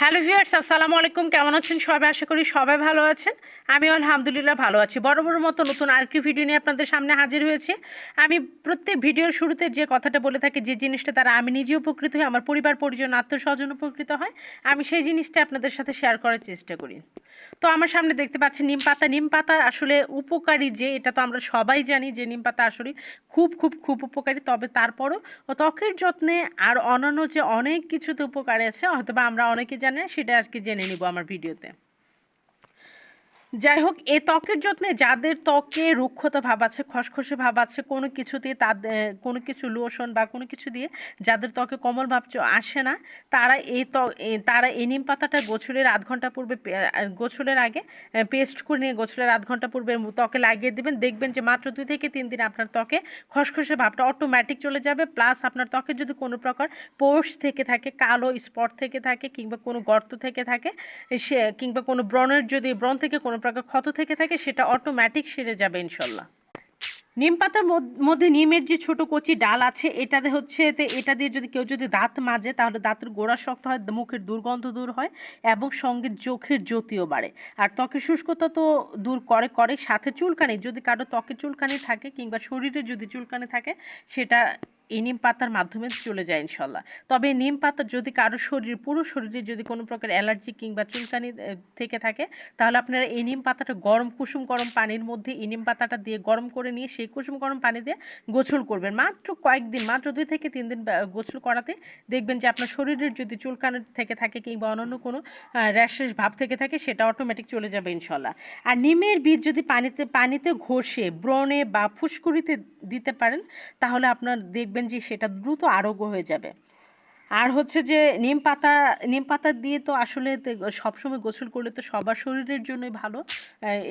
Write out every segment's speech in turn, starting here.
Hello viewers আসসালামু আলাইকুম। কেমন আছেন সবাই? আশা করি সবাই ভালো আছেন। আমি আলহামদুলিল্লাহ ভালো আছি। বড় বড় মতো নতুন আরেকটি ভিডিও নিয়ে আপনাদের সামনে হাজির হয়েছে। আমি প্রত্যেক ভিডিওর শুরুতে যে কথাটা বলে থাকি, যে জিনিসটা তারা আমি নিজে উপকৃত হই, আমার পরিবার, পরিজন আত্মীয় স্বজন উপকৃত হয়, আমি সেই জিনিসটা আপনাদের সাথে শেয়ার করার চেষ্টা করি। তো আমার সামনে দেখতে পাচ্ছি নিম পাতা। নিম পাতা আসলে উপকারী যে, এটা তো আমরা সবাই জানি যে নিম পাতা আসলে খুব খুব খুব উপকারী। তবে তারপরও ত্বকের যত্নে আর অন্যান্য যে অনেক কিছুতে উপকারী আছে হয়তো আমরা অনেকে জানি না, সেটা আজকে জেনে নিব আমার ভিডিওতে। যাই হোক এ ত্বকের যত্নে যাদের ত্বকে রুক্ষতা ভাব আছে, খসখসে ভাব আছে, কোনো কিছুতে তাদের কোনো কিছু লোশন বা কোনো কিছু দিয়ে যাদের ত্বকে কোমল ভাব আসে না, তারা এই ত্বক তারা এই নিম পাতাটা গোছলের আধ ঘণ্টা পূর্বে গোছলের আগে পেস্ট করে নিয়ে গোছলের আধ ঘণ্টা পূর্বে ত্বকে লাগিয়ে দেবেন। দেখবেন যে মাত্র দুই থেকে তিন দিন আপনার ত্বকে খসখসে ভাবটা অটোমেটিক চলে যাবে। প্লাস আপনার ত্বকে যদি কোনো প্রকার পোর্স থেকে থাকে, কালো স্পট থেকে থাকে, কিংবা কোনো গর্ত থেকে থাকে, সে, কিংবা কোনো ব্রণের যদি ব্রণ থেকে কোনো প্রকার ক্ষত থেকে থাকে, সেটা অটোমেটিক সেরে যাবে ইনশাল্লাহ। নিম পাতার মধ্যে নিমের যে ছোট কচি ডাল আছে, এটাতে হচ্ছে এটা দিয়ে যদি কেউ যদি দাঁত মাজে, তাহলে দাঁতের গোড়া শক্ত হয়, মুখের দুর্গন্ধ দূর হয় এবং সঙ্গে চোখের জ্যোতিও বাড়ে। আর ত্বকের শুষ্কতা তো দূর করে করে সাথে চুলকানি, যদি কারও ত্বকে চুলকানি থাকে কিংবা শরীরে যদি চুলকানি থাকে, সেটা এই নিম পাতার মাধ্যমে চলে যায় ইনশাল্লাহ তবে নিম পাতা যদি কারও শরীর, পুরো শরীরে যদি কোনো প্রকার অ্যালার্জি কিংবা চুলকানি থেকে থাকে, তাহলে আপনারা এই নিম পাতাটা গরম, কুসুম গরম পানির মধ্যে এই নিম পাতাটা দিয়ে গরম করে নিয়ে সেই কুসুম গরম পানি দিয়ে গোসল করবেন। মাত্র কয়েকদিন, মাত্র দুই থেকে তিন দিন গোসল করাতে দেখবেন যে আপনার শরীরের যদি চুলকানি থেকে থাকে কিংবা অন্যান্য কোনো র্যাশেস ভাব থেকে থাকে, সেটা অটোমেটিক চলে যাবে ইনশাল্লাহ আর নিমের বীজ যদি পানিতে পানিতে ঘষে, ব্রণে বা ফুসকুড়িতে দিতে পারেন, তাহলে আপনার দেখবেন যে সেটা দ্রুত আরোগ্য হয়ে যাবে। আর হচ্ছে যে নিম পাতা নিম পাতা দিয়ে তো আসলে সবসময় গোসল করলে তো সবার শরীরের জন্যই ভালো।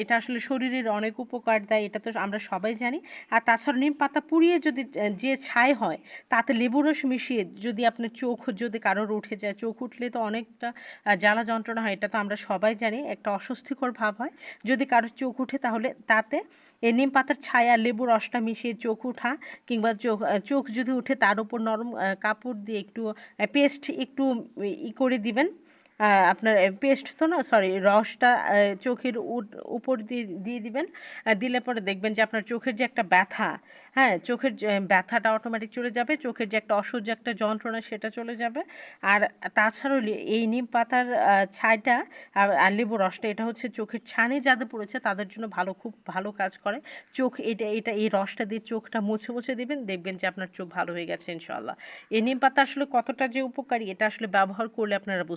এটা আসলে শরীরের অনেক উপকার দেয়, এটা তো আমরা সবাই জানি। আর তাছাড়া নিম পাতা পুড়িয়ে যদি যে ছাই হয়, তাতে লেবু রস মিশিয়ে যদি আপনার চোখ যদি কারোর উঠে যায়, চোখ উঠলে তো অনেকটা জ্বালা যন্ত্রণা হয়, এটা তো আমরা সবাই জানি, একটা অস্বস্তিকর ভাব হয়। যদি কারোর চোখ উঠে তাহলে তাতে এই নিম পাতার ছায়া লেবু রসটা মিশিয়ে চোখ উঠা কিংবা চোখ চোখ যদি উঠে তার উপর নরম কাপড় দিয়ে একটু পেস্ট একটু ই করে দিবেন। আপনার পেস্ট তো না সরি রসটা চোখের উপর দিয়ে দিয়ে দিবেন। দিলে পরে দেখবেন যে আপনার চোখের যে একটা ব্যথা হ্যাঁ চোখের ব্যথাটা অটোমেটিক চলে যাবে, চোখের যে একটা অসহ্য একটা যন্ত্রণা সেটা চলে যাবে। আর তাছাড়াও এই নিম পাতার ছাইটা, আর লেবু রসটা, এটা হচ্ছে চোখের ছানি যাদের পড়েছে, তাদের জন্য ভালো, খুব ভালো কাজ করে। চোখ, এটা এটা, এই রসটা দিয়ে চোখটা মুছে মুছে দিবেন, দেখবেন যে আপনার চোখ ভালো হয়ে গেছে ইনশাল্লাহ এই নিম পাতা আসলে কতটা যে উপকারী, এটা আসলে ব্যবহার করলে আপনারা